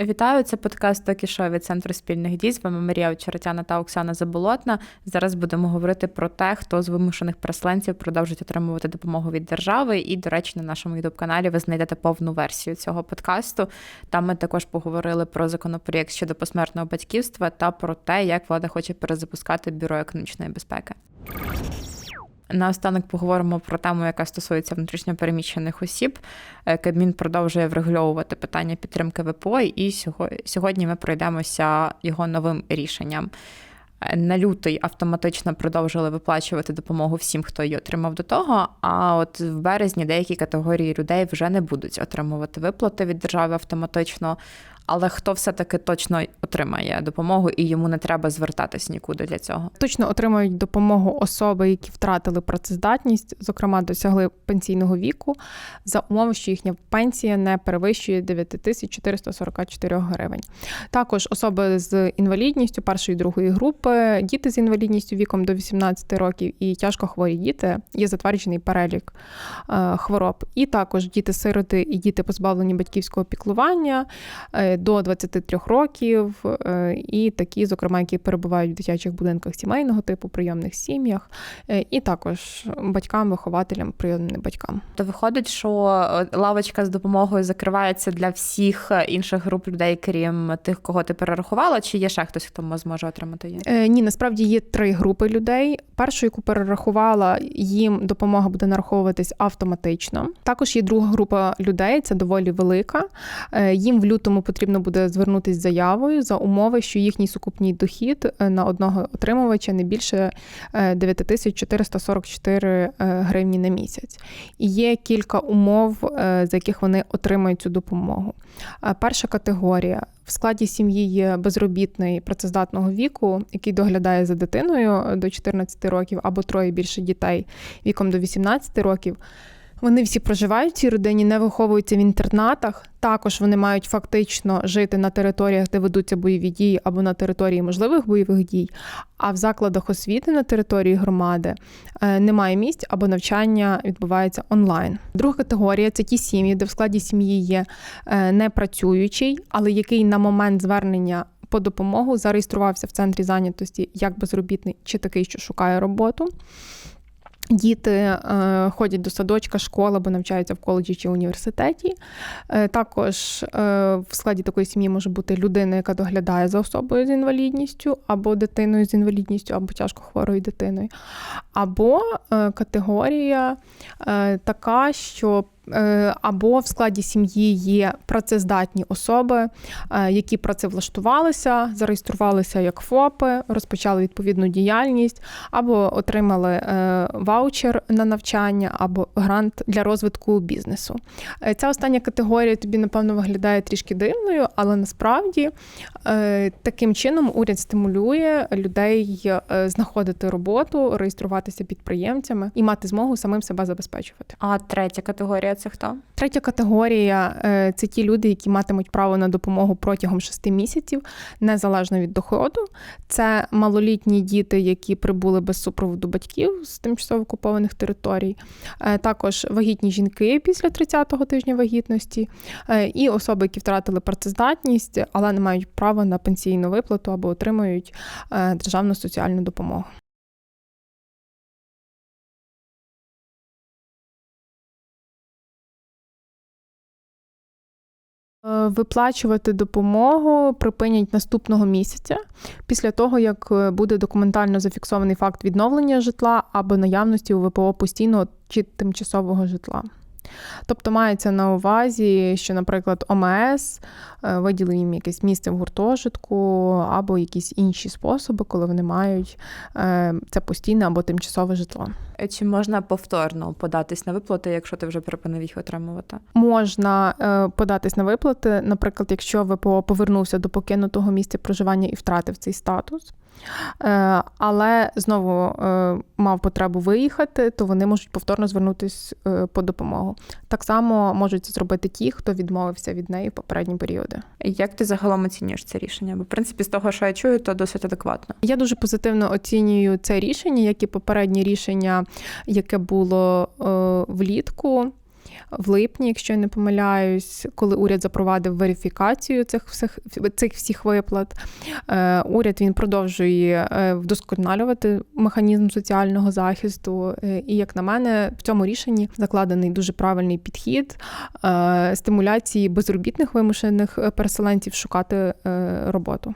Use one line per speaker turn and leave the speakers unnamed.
Вітаю, це подкаст «Токі Шоу» від центру спільних дій. З вами Марія Очеретяна та Оксана Заболотна. Зараз будемо говорити про те, хто з вимушених переселенців продовжить отримувати допомогу від держави. І, до речі, на нашому youtube каналі ви знайдете повну версію цього подкасту. Там ми також поговорили про законопроєкт щодо посмертного батьківства та про те, як влада хоче перезапускати бюро економічної безпеки. Наостанок поговоримо про тему, яка стосується внутрішньопереміщених осіб. Е, Кабмін продовжує врегульовувати питання підтримки ВПО, і сьогодні ми пройдемося його новим рішенням. Е, на лютий автоматично продовжили виплачувати допомогу всім, хто її отримав до того. А от в березні деякі категорії людей вже не будуть отримувати виплати від держави автоматично але хто все-таки точно отримає допомогу і йому не треба звертатись нікуди для цього.
Точно отримають допомогу особи, які втратили працездатність, зокрема досягли пенсійного віку, за умови, що їхня пенсія не перевищує 9444 гривень. Також особи з інвалідністю першої і другої групи, діти з інвалідністю віком до 18 років і тяжко хворі діти є затверджений перелік е, хвороб. І також діти-сироти і діти позбавлені батьківського піклування. До 23 років, е, і такі, зокрема, які перебувають в дитячих будинках сімейного типу, прийомних сім'ях, е, і також батькам, вихователям, прийомним батькам.
То виходить, що е, лавочка з допомогою закривається для всіх інших груп людей, крім тих, кого ти перерахувала, чи є ще хтось, хто зможе отримати її?
Ні, насправді є три групи людей. Першу, яку перерахувала, їм допомога буде нараховуватись автоматично. Також є друга група людей, це доволі велика. Їм в лютому потрібно потрібно буде звернутися заявою за умови, що їхній сукупній дохід е, на одного отримувача не більше 9444 е, е, гривні на місяць. І є кілька умов, за яких вони отримують цю допомогу. Перша категорія. В складі сім'ї є безробітний працездатного віку, який доглядає за дитиною до 14 років або троє більше дітей віком до 18 років. Вони всі проживають в цій родині, не виховуються в інтернатах. Також вони мають фактично жити на територіях, де ведуться бойові дії, або на території можливих бойових дій. А в закладах освіти на території громади е, немає місць або навчання відбувається онлайн. Друга категорія це ті сім'ї, де в складі сім'ї є е, непрацюючий, але який на момент звернення. По допомогу зареєструвався в центрі зайнятості як безробітний чи такий, що шукає роботу. Діти е, ходять до садочка, школи або навчаються в коледжі чи університеті. Е, також е, в складі такої сім'ї може бути людина, яка доглядає за особою з інвалідністю, або дитиною з інвалідністю, або тяжко хворою дитиною. Або е, категорія е, така, що або в складі сім'ї є працездатні особи, е, які працевлаштувалися, зареєструвалися як ФОПи, розпочали відповідну діяльність, або отримали е, ваучер на навчання, або грант для розвитку бізнесу. Ця остання категорія тобі, напевно, виглядає трішки дивною, але насправді таким чином уряд стимулює людей знаходити роботу, реєструватися підприємцями і мати змогу самим себе забезпечувати.
А третя категорія це хто?
Третя категорія е, це ті люди, які матимуть право на допомогу протягом шести місяців, незалежно від доходу. Це малолітні діти, які прибули без супроводу батьків з тимчасово окупованих територій, е, також вагітні жінки після 30-го тижня вагітності, е, і особи, які втратили працездатність, але не мають права на пенсійну виплату або отримують державну соціальну допомогу. Виплачувати допомогу припинять наступного місяця після того, як е, буде документально зафіксований факт відновлення житла або наявності у ВПО постійного чи тимчасового житла. Тобто мається на увазі, що, наприклад, ОМС е, виділив їм якесь місце в гуртожитку або якісь інші способи, коли вони мають е, це постійне або тимчасове житло.
Е, чи можна повторно податись на виплати, якщо ти вже припинив їх отримувати?
Можна податись на виплати, наприклад, якщо ВПО повернувся до покинутого місця проживання і втратив цей статус. Е, але знову е, мав потребу виїхати, то вони можуть повторно звернутися е, по допомогу. Так само можуть це зробити ті, хто відмовився від неї в попередні періоди.
Як ти загалом оцінюєш це рішення? Бо в принципі з того, що я чую, то досить адекватно.
Я дуже позитивно оцінюю це рішення, як і попереднє рішення, яке було влітку. в липні, якщо я не помиляюсь, коли уряд запровадив верифікацію цих всіх цих всіх виплат. Е, уряд він продовжує е, вдосконалювати механізм соціального захисту. Е, і, як на мене, в цьому рішенні закладений дуже правильний підхід стимуляції безробітних вимушених переселенців шукати роботу.